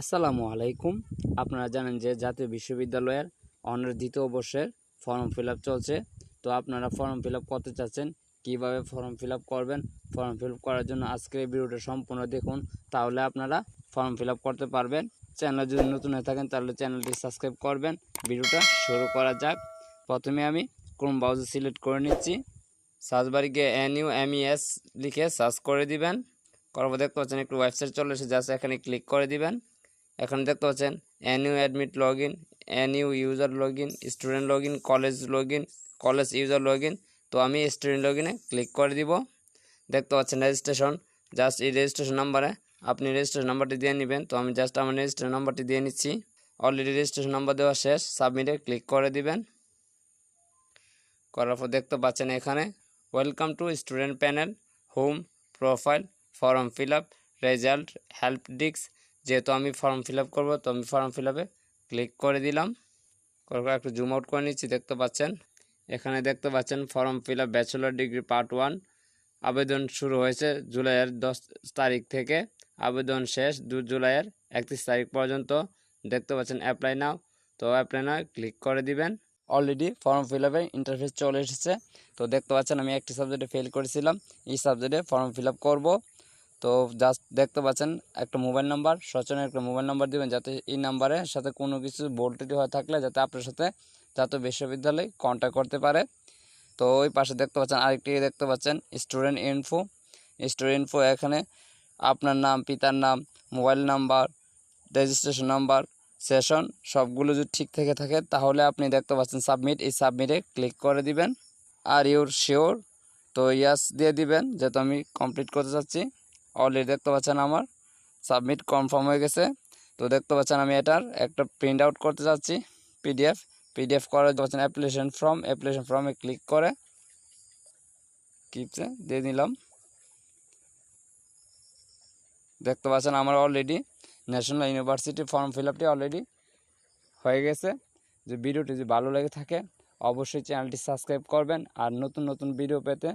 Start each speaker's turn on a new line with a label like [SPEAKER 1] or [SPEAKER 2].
[SPEAKER 1] আসসালামু আলাইকুম। আপনারা জানেন যে জাতীয় বিশ্ববিদ্যালয়ের অনার্স দ্বিতীয় বর্ষের ফর্ম ফিল চলছে। তো আপনারা ফর্ম ফিল করতে চাচ্ছেন, কীভাবে ফর্ম ফিল করবেন, ফর্ম ফিল করার জন্য আজকের এই ভিডিওটা সম্পূর্ণ দেখুন, তাহলে আপনারা ফর্ম ফিল করতে পারবেন। চ্যানেল যদি নতুন হয়ে থাকেন, তাহলে চ্যানেলটি সাবস্ক্রাইব করবেন। ভিডিওটা শুরু করা যাক। প্রথমে আমি ক্রোম ব্রাউজার সিলেক্ট করে নিচ্ছি। সার্চ বারে গিয়ে এন ইউ এম এস লিখে সার্চ করে দিবেন। পর দেখতে পাচ্ছেন একটু ওয়েবসাইট চলে এসে জাস্ট এখানে ক্লিক করে দিবেন। এখানে দেখতে পাচ্ছেন NU admit log in NU user log in student log in college log in college user log in তো আমি স্টুডেন্ট লগ ইনে ক্লিক করে দিব। দেখতে পাচ্ছেন রেজিস্ট্রেশন জাস্ট এই রেজিস্ট্রেশন নাম্বারে আপনি রেজিস্ট্রেশন নাম্বারটি দিয়ে নেবেন, তো আমি জাস্ট আমার রেজিস্ট্রেশন নাম্বারটি দিয়ে নিচ্ছি। অলরেডি রেজিস্ট্রেশন নাম্বার দেওয়া শেষ সাবমিটে ক্লিক করে দিবেন। করার পর দেখতে পাচ্ছেন এখানে welcome to student panel home profile form fill up result help desk যেহেতু আমি ফর্ম ফিল আপ করব, তো আমি ফর্ম ফিল আপে ক্লিক করে দিলাম। পর একটু জুম আউট করে নিচ্ছি, দেখতে পাচ্ছেন? এখানে দেখতে পাচ্ছেন form fill up bachelor degree part one আবেদন শুরু হয়েছে জুলাইয়ের দশ তারিখ থেকে। আবেদন শেষ দু জুলাইয়ের একত্রিশ তারিখ পর্যন্ত। দেখতে পাচ্ছেন অ্যাপ্লাই নাও তো অ্যাপ্লাই নাও ক্লিক করে দিবেন। অলরেডি ফর্ম ফিল আপে ইন্টারফেস চলে এসেছে। তো দেখতে পাচ্ছেন, আমি একটি সাবজেক্টে ফেল করেছিলাম। এই সাবজেক্টে ফর্ম ফিল আপ করব। তো জাস্ট দেখতে পাচ্ছেন, একটা মোবাইল নাম্বার সচনের একটা মোবাইল নাম্বার দিবেন যাতে এই নাম্বারের সাথে কোনো কিছু ভোল্টেজ হয়ে থাকলে যাতে আপনার সাথে জাতীয় বিশ্ববিদ্যালয় কন্ট্যাক্ট করতে পারে। তো ওই পাশে দেখতে পাচ্ছেন, আরেকটি দেখতে পাচ্ছেন স্টুডেন্ট ইনফো স্টুডেন্ট ইনফো এখানে আপনার নাম, পিতার নাম mobile number registration number session সবগুলো যদি ঠিক থেকে থাকে তাহলে আপনি দেখতে পাচ্ছেন সাবমিট এই সাবমিটে ক্লিক করে দিবেন। আর ইউর শিওর তো ইয়াস দিয়ে দিবেন, যেহেতু আমি কমপ্লিট করতে চাচ্ছি। অলরেডি দেখতে পাচ্ছেন আমার। সাবমিট কনফার্ম হয়ে গেছে। তো দেখতে পাচ্ছেন আমি এটার একটা প্রিন্ট আউট করতে যাচ্ছি পিডিএফ পিডিএফ করার পাচ্ছেন অ্যাপ্লিকেশন ফর্ম অ্যাপ্লিকেশন ফর্মে ক্লিক করে কিপসে দিয়ে দিলাম। দেখতে পাচ্ছেন আমার already national university form fill আপটি already হয়ে গেছে। যে ভিডিওটি যদি ভালো লেগে থাকে, অবশ্যই চ্যানেলটি সাবস্ক্রাইব করবেন। আর নতুন নতুন ভিডিও পেতে